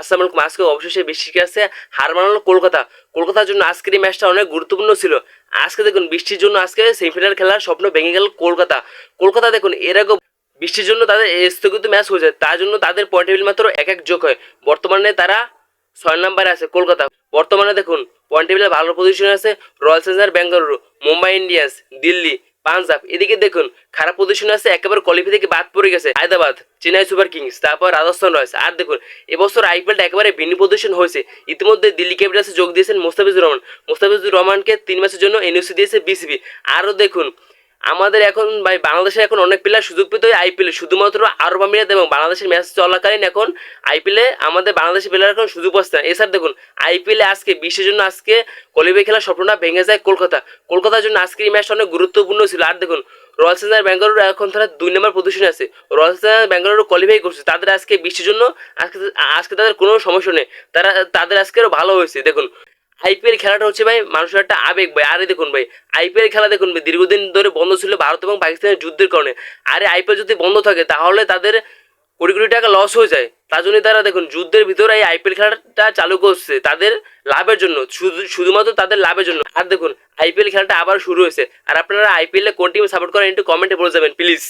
আসসালামু আলাইকুম আজকে অবশেষে বৃষ্টিকে আছে। হার মানালো কলকাতা। কলকাতার জন্য আজকের এই ম্যাচটা অনেক গুরুত্বপূর্ণ ছিল। আজকে দেখুন, বৃষ্টির জন্য আজকে সেমিফাইনাল খেলার স্বপ্ন ভেঙে গেল কলকাতা। কলকাতা দেখুন, এর আগে বৃষ্টির জন্য তাদের স্থগিত ম্যাচ হয়েছে। তার জন্য তাদের পয়েন্ট টেবিল মাত্র এক এক যোগ হয়। বর্তমানে তারা ছয় নম্বরে আছে কলকাতা। বর্তমানে দেখুন পয়েন্ট টেবিলে ভালো পজিশনে আছে royal challenger Bengaluru Mumbai Indians, Delhi. Punjab. এদিকে দেখুন, খারাপ পজিশনে আছে, একেবারে কোয়ালিফাই থেকে বাদ পড়ে গেছে, হায়দ্রাবাদ, চেন্নাই সুপার কিংস, তারপর রাজস্থান রয়্যালস। আর দেখুন, এবছর আইপিএলটা একেবারে ভিন্ন পজিশন হয়েছে। ইতিমধ্যে দিল্লি ক্যাপিটালসে যোগ দিয়েছেন মোস্তাফিজুর রহমান। মোস্তাফিজুর রহমানকে তিন ম্যাচের জন্য এনওসি দিয়েছে বিসিবি আরও দেখুন আমাদের এখন, ভাই, বাংলাদেশের এখন অনেক প্লেয়ার সুযোগ পেতে হয় আইপিএলে শুধুমাত্র আরব আমিরাত এবং বাংলাদেশের ম্যাচ চলাকালীন এখন আইপিএলে আমাদের বাংলাদেশের প্লেয়ার এখন সুযোগ পাচ্ছে না। এছাড়া দেখুন আইপিএলে আজকে, বিশ্বের জন্য আজকে কলিবে খেলার স্বপ্নটা ভেঙে যায় কলকাতা। কলকাতার জন্য আজকের এই ম্যাচটা অনেক গুরুত্বপূর্ণ ছিল। আর দেখুন রয়্যাল চ্যালেঞ্জার ব্যাঙ্গালুরু এখন তারা দুই নম্বর পজিশনে আছে। রয়্যাল চ্যালেঞ্জার ব্যাঙ্গালুরু কোয়ালিফাই করছে। তাদের আজকে বিশ্বের জন্য আজকে আজকে তাদের কোনো সমস্যা নেই। তারা, তাদের আজকে আরও ভালো হয়েছে। দেখুন আইপিএল খেলাটা হচ্ছে ভাই, মানুষের একটা আবেগ ভাই। আরে দেখুন ভাই, আইপিএল খেলা দেখুন ভাই, দীর্ঘদিন ধরে বন্ধ ছিল ভারত এবং পাকিস্তানের যুদ্ধের কারণে। আরে আইপিএল যদি বন্ধ থাকে, তাহলে তাদের কোটি কোটি টাকা লস হয়ে যায়। তার জন্য তারা দেখুন, যুদ্ধের ভিতরে এই আইপিএল খেলাটা চালু করছে তাদের লাভের জন্য। শুধুমাত্র তাদের লাভের জন্য। আর দেখুন, আইপিএল খেলাটা আবার শুরু হয়েছে। আর আপনারা আইপিএলে কোন টিম সাপোর্ট করেন একটু কমেন্টে বলে যাবেন প্লিজ